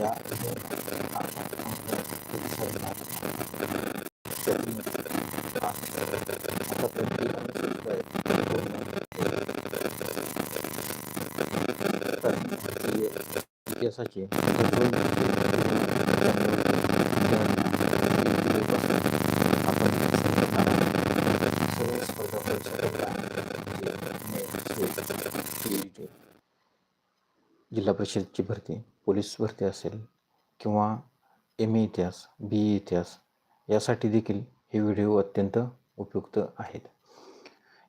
त्या इतिहासाचे आपण सर्व स्पर्धा परीक्षा जिल्हा परिषदची भरती पोलीस भरती असेल किंवा एम ए इतिहास बी ए इतिहास यासाठी देखील हे व्हिडिओ अत्यंत उपयुक्त आहेत.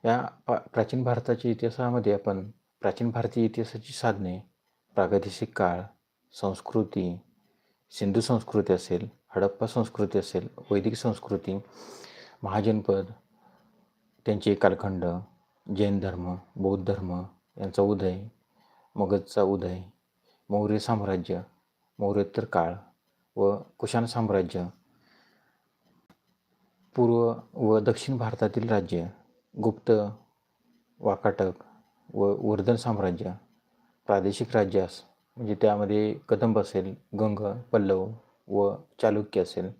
या पा प्राचीन भारताच्या इतिहासामध्ये आपण प्राचीन भारतीय इतिहासाची साधने प्रागैतिहासिक काळ संस्कृती सिंधू संस्कृती असेल हडप्पा संस्कृती असेल वैदिक संस्कृती महाजनपद त्यांचे कालखंड जैन धर्म बौद्ध धर्म यांचा उदय मगधचा उदय मौर्य साम्राज्य मौर्योत्तर काळ व कुशाण साम्राज्य पूर्व व दक्षिण भारतातील राज्य गुप्त वाकाटक व वर्धन साम्राज्य प्रादेशिक राज्यास म्हणजे त्यामध्ये कदंब असेल गंग पल्लव व चालुक्य असेल.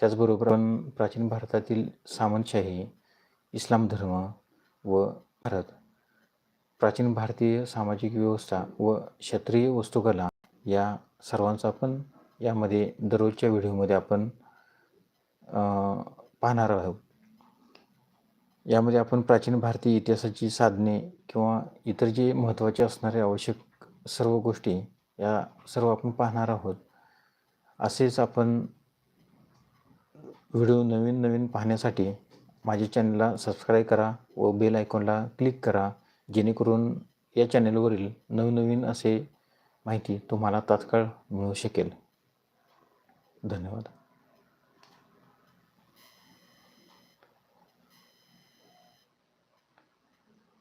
त्याचबरोबर प्राचीन भारतातील सामंतशाही इस्लाम धर्म व भारत प्राचीन भारतीय सामाजिक व्यवस्था व क्षत्रिय वस्तुकला या सर्वांचा आपण यामध्ये दररोजच्या व्हिडिओमध्ये आपण पाहणार आहोत. यामध्ये आपण प्राचीन भारतीय इतिहासाची साधने किंवा इतर जे महत्त्वाचे असणारे आवश्यक सर्व गोष्टी या सर्व आपण पाहणार आहोत. असेच आपण व्हिडिओ नवीन नवीन पाहण्यासाठी माझ्या चॅनलला सबस्क्राईब करा व बेल आयकॉनला क्लिक करा. जेणेकरून या चॅनलवरील नवनवीन असे माहिती तुम्हाला तात्काळ मिळू शकेल. धन्यवाद.